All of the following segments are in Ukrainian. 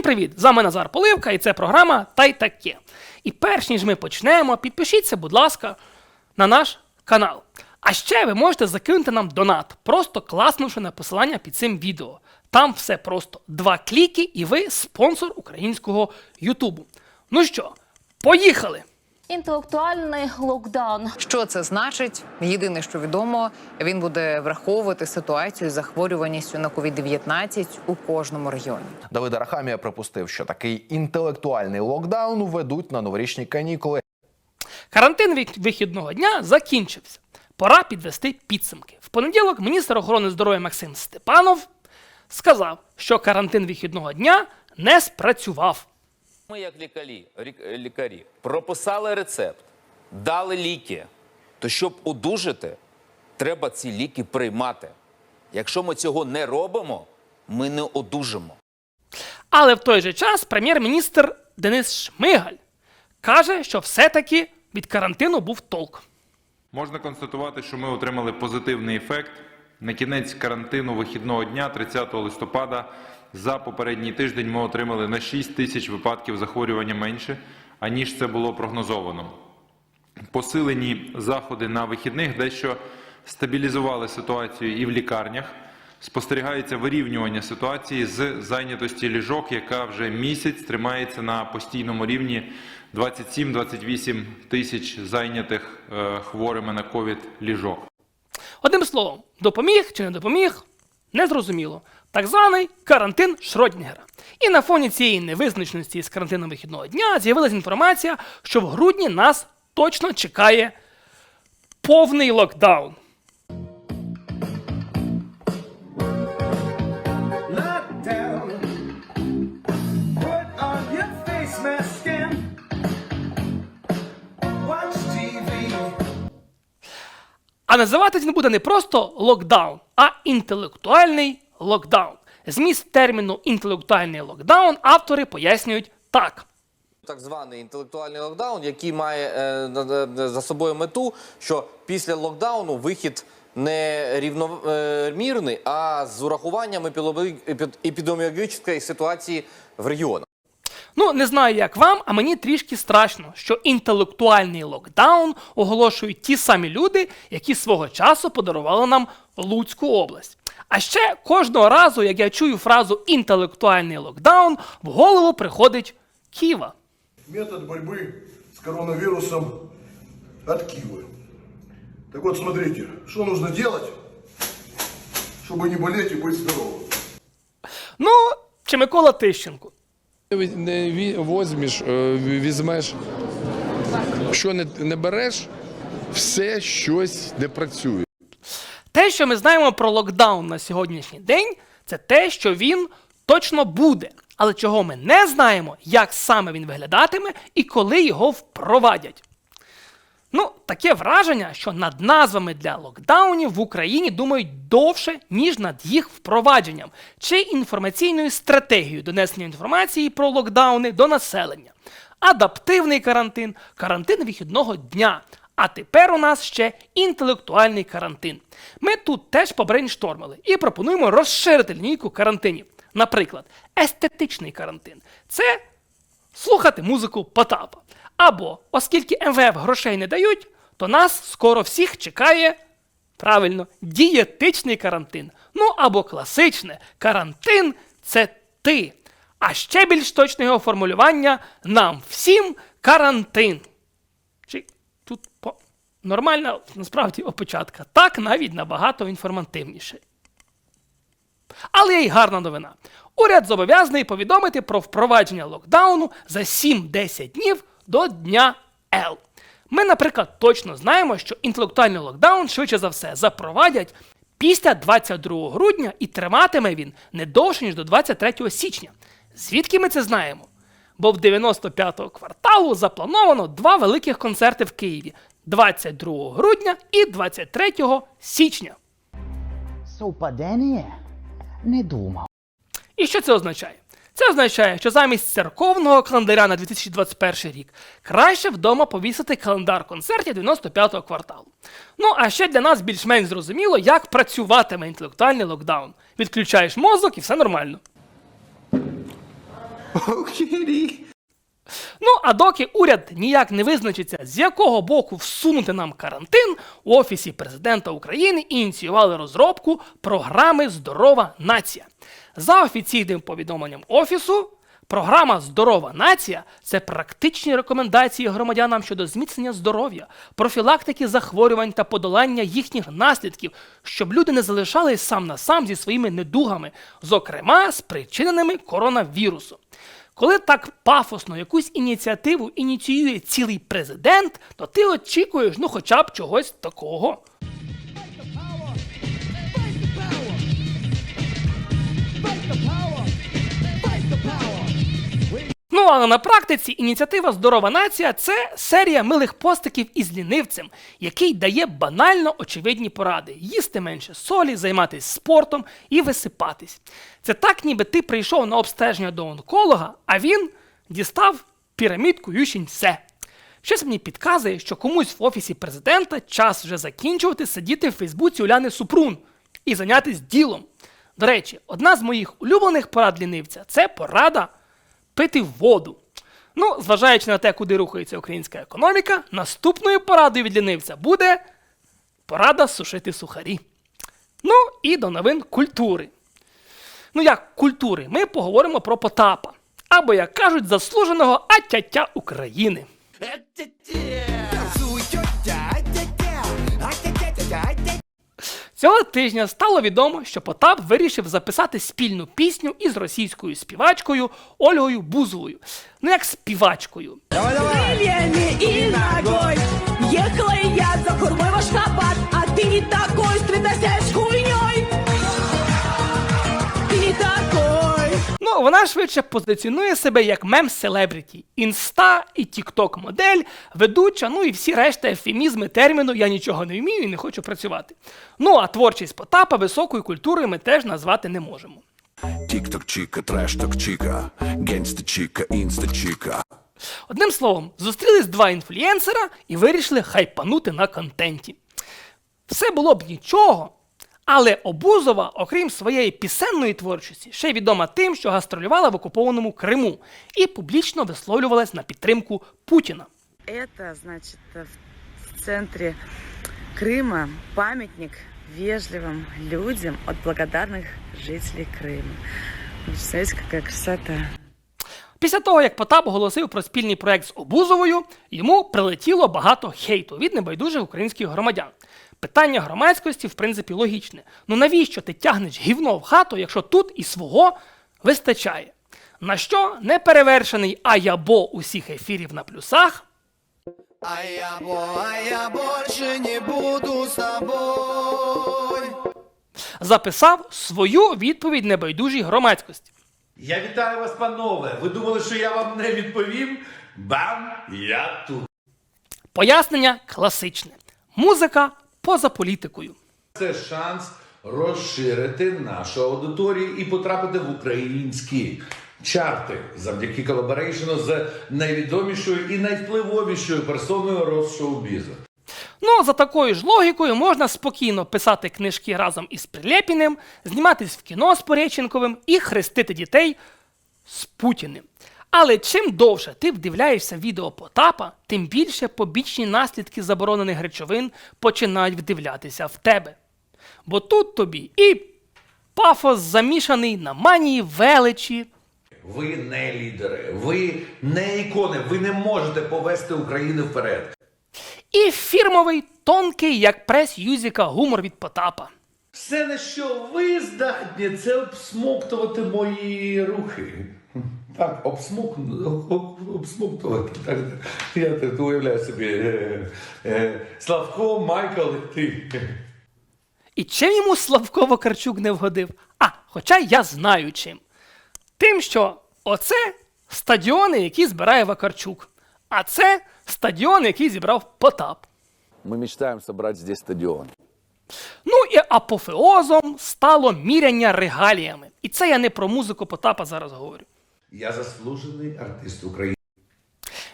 Всім привіт! З вами Назар Поливка і це програма Та й таке. І перш ніж ми почнемо, підпишіться, будь ласка, на наш канал. А ще ви можете закинути нам донат, просто класнувши на посилання під цим відео. Там все просто два кліки, і ви спонсор українського Ютубу. Ну що, поїхали! Інтелектуальний локдаун. Що це значить? Єдине, що відомо, він буде враховувати ситуацію з захворюваністю на COVID-19 у кожному регіоні. Давид Арахамія припустив, що такий інтелектуальний локдаун введуть на новорічні канікули. Карантин від вихідного дня закінчився. Пора підвести підсумки. В понеділок міністр охорони здоров'я Максим Степанов сказав, що карантин вихідного дня не спрацював. Ми, як лікарі, лікарі, прописали рецепт, дали ліки. То щоб одужати, треба ці ліки приймати. Якщо ми цього не робимо, ми не одужимо. Але в той же час прем'єр-міністр Денис Шмигаль каже, що все-таки від карантину був толк. Можна констатувати, що ми отримали позитивний ефект. На кінець карантину вихідного дня, 30 листопада, за попередній тиждень ми отримали на 6 тисяч випадків захворювання менше, аніж це було прогнозовано. Посилені заходи на вихідних дещо стабілізували ситуацію і в лікарнях. Спостерігається вирівнювання ситуації з зайнятості ліжок, яка вже місяць тримається на постійному рівні 27-28 тисяч зайнятих е, хворими на ковід ліжок. Одним словом, допоміг чи не допоміг, незрозуміло. Так званий карантин Шродінгера. І на фоні цієї невизначеності з карантином вихідного дня з'явилася інформація, що в грудні нас точно чекає повний локдаун. А називатись він буде не просто локдаун, а інтелектуальний локдаун. Зміст терміну інтелектуальний локдаун автори пояснюють так. Так званий інтелектуальний локдаун, який має е, за собою мету, що після локдауну вихід не рівномірний, а з урахуванням епідеміологічної ситуації в регіонах. Ну, не знаю, як вам, а мені трішки страшно, що інтелектуальний локдаун оголошують ті самі люди, які свого часу подарували нам Луцьку область. А ще кожного разу, як я чую фразу інтелектуальний локдаун, в голову приходить Ківа. Метод борьбы с коронавирусом от Кивы. Так вот, смотрите, что нужно делать, чтобы не болеть и быть здоровым. Ну, чи Микола Тищенко. Не возьмеш, е, візьмеш, що не, не береш, все щось не працює. Те, що ми знаємо про локдаун на сьогоднішній день, це те, що він точно буде. Але чого ми не знаємо, як саме він виглядатиме і коли його впровадять. Ну, таке враження, що над назвами для локдаунів в Україні думають довше, ніж над їх впровадженням, чи інформаційною стратегією донесення інформації про локдауни до населення. Адаптивний карантин, карантин вихідного дня. А тепер у нас ще інтелектуальний карантин. Ми тут теж побрейнштормили і пропонуємо розширити лінійку карантинів. Наприклад, естетичний карантин. Це слухати музику Потапа. Або, оскільки МВФ грошей не дають, то нас скоро всіх чекає правильно дієтичний карантин. Ну або класичне карантин це ти. А ще більш точне його формулювання нам всім карантин. Чи тут по... нормальна насправді опечатка. Так навіть набагато інформативніше. Але є й гарна новина. Уряд зобов'язаний повідомити про впровадження локдауну за 7-10 днів до дня Л. Ми, наприклад, точно знаємо, що інтелектуальний локдаун швидше за все запровадять після 22 грудня і триватиме він не довше, ніж до 23 січня. Звідки ми це знаємо? Бо в 95-го кварталу заплановано два великих концерти в Києві 22 грудня і 23 січня. Совпадение? Не думав. І що це означає? Це означає, що замість церковного календаря на 2021 рік краще вдома повісити календар концертів 95-го кварталу. Ну а ще для нас більш-менш зрозуміло, як працюватиме інтелектуальний локдаун. Відключаєш мозок і все нормально. Ну а доки уряд ніяк не визначиться, з якого боку всунути нам карантин, у офісі президента України ініціювали розробку програми Здорова нація. За офіційним повідомленням офісу. Програма Здорова нація це практичні рекомендації громадянам щодо зміцнення здоров'я, профілактики захворювань та подолання їхніх наслідків, щоб люди не залишались сам на сам зі своїми недугами, зокрема спричиненими коронавірусом. Коли так пафосно якусь ініціативу ініціює цілий президент, то ти очікуєш ну хоча б чогось такого. Але на практиці ініціатива Здорова нація це серія милих постиків із лінивцем, який дає банально очевидні поради: їсти менше солі, займатися спортом і висипатись. Це так, ніби ти прийшов на обстеження до онколога, а він дістав пірамідку Ющень все. Щось мені підказує, що комусь в офісі президента час вже закінчувати сидіти в Фейсбуці Уляни Супрун і зайнятися ділом. До речі, одна з моїх улюблених порад лінивця це порада пити воду. Ну, зважаючи на те, куди рухається українська економіка, наступною порадою від лінивця буде порада сушити сухарі. Ну і до новин культури. Ну як культури, ми поговоримо про Потапа. Або, як кажуть, заслуженого атятя України. Цього тижня стало відомо, що Потап вирішив записати спільну пісню із російською співачкою Ольгою Бузовою. Ну як співачкою. Крыльями и ногой їхала я за хурмой ваш хабат, А ти і такой, вона швидше позиціонує себе як мем-селебріті, інста і тікток модель, ведуча, ну і всі решта ефемізми терміну я нічого не вмію і не хочу працювати. Ну а творчість Потапа високою культурою ми теж назвати не можемо. Тік-ток чіка, треш-ток чіка, генста чіка, інста чіка. Одним словом, зустрілись два інфлюєнсера і вирішили хайпанути на контенті. Все було б нічого, але Обузова, окрім своєї пісенної творчості, ще й відома тим, що гастролювала в окупованому Криму і публічно висловлювалась на підтримку Путіна. Это, значит, в в центре Крыма памятник вежливым людям от благодарных жителей Крыма. Представляете, какая красота. Після того, як Потап оголосив про спільний проект з Обузовою, йому прилетіло багато хейту від небайдужих українських громадян. Питання громадськості, в принципі, логічне. Ну навіщо ти тягнеш гівно в хату, якщо тут і свого вистачає? На що неперевершений Аябо усіх ефірів на плюсах А я, бо, а я больше не буду с тобой записав свою відповідь небайдужій громадськості. Я вітаю вас, панове. Ви думали, що я вам не відповім? Бам! Я тут. Пояснення класичне: музика поза політикою. Це шанс розширити нашу аудиторію і потрапити в українські чарти завдяки колаборейшену з найвідомішою і найвпливовішою персоною розшоу-бізу. Ну, за такою ж логікою можна спокійно писати книжки разом із Прилєпіним, зніматись в кіно з Пореченковим і хрестити дітей з Путіним. Але чим довше ти вдивляєшся відео Потапа, тим більше побічні наслідки заборонених речовин починають вдивлятися в тебе. Бо тут тобі і пафос замішаний на манії величі, Ви не лідери, ви не ікони, ви не можете повести Україну вперед. і фірмовий тонкий, як прес Юзіка, гумор від Потапа. Все, на що ви здатні, це обсмоктувати мої рухи. Так, обсмок... Так, я так уявляю собі. Е, е, Славко, Майкл і ти. І чим йому Славко Вакарчук не вгодив? А, хоча я знаю чим. Тим, що оце стадіони, які збирає Вакарчук, а це стадіон, який зібрав Потап. Ми мечтаємо собрати здесь стадіон. Ну і апофеозом стало міряння регаліями. І це я не про музику Потапа зараз говорю. Я заслужений артист України.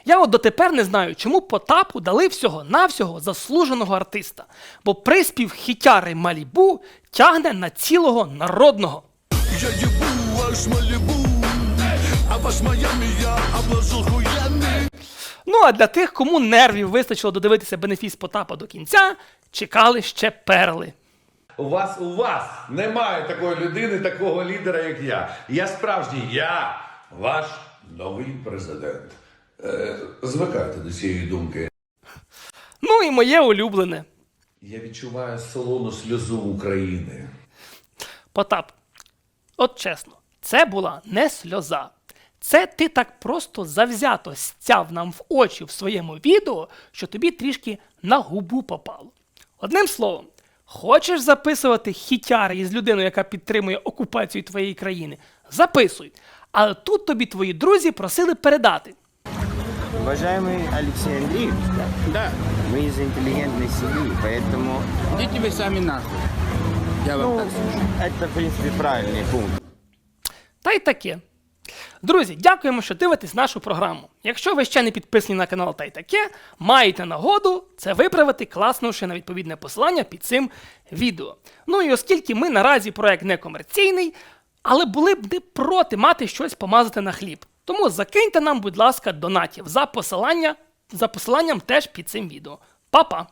Я от дотепер не знаю, чому Потапу дали всього-навсього заслуженого артиста, бо приспів хітяри Малібу тягне на цілого народного. Я ебу аж Малибу А ваш Майами я обложу хуями Ну а для тих, кому нервів вистачило додивитися бенефіс Потапа до кінця, чекали ще перли. У вас, у вас немає такої людини, такого лідера, як я. Я справжній, я ваш новий президент. Е, звикайте до цієї думки. Ну і моє улюблене. Я відчуваю солону сльозу України. Потап, от чесно, це була не сльоза. Це ти так просто завзято стяв нам в очі в своєму відео, що тобі трішки на губу попало. Одним словом, хочеш записувати хітяри із людиною, яка підтримує окупацію твоєї країни? Записуй. Але тут тобі твої друзі просили передати. Уважаемый Алексей Андреевич, да. мы из интеллигентной семьи, поэтому... Идите вы сами нахуй. Я вам так скажу. Это, в принципе, правильный пункт. Та й таке. Друзі, дякуємо, що дивитесь нашу програму. Якщо ви ще не підписані на канал та й таке, маєте нагоду це виправити, класнувши на відповідне посилання під цим відео. Ну і оскільки ми наразі проект не комерційний, але були б не проти мати щось помазати на хліб. Тому закиньте нам, будь ласка, донатів за посилання, за посиланням теж під цим відео. Па-па!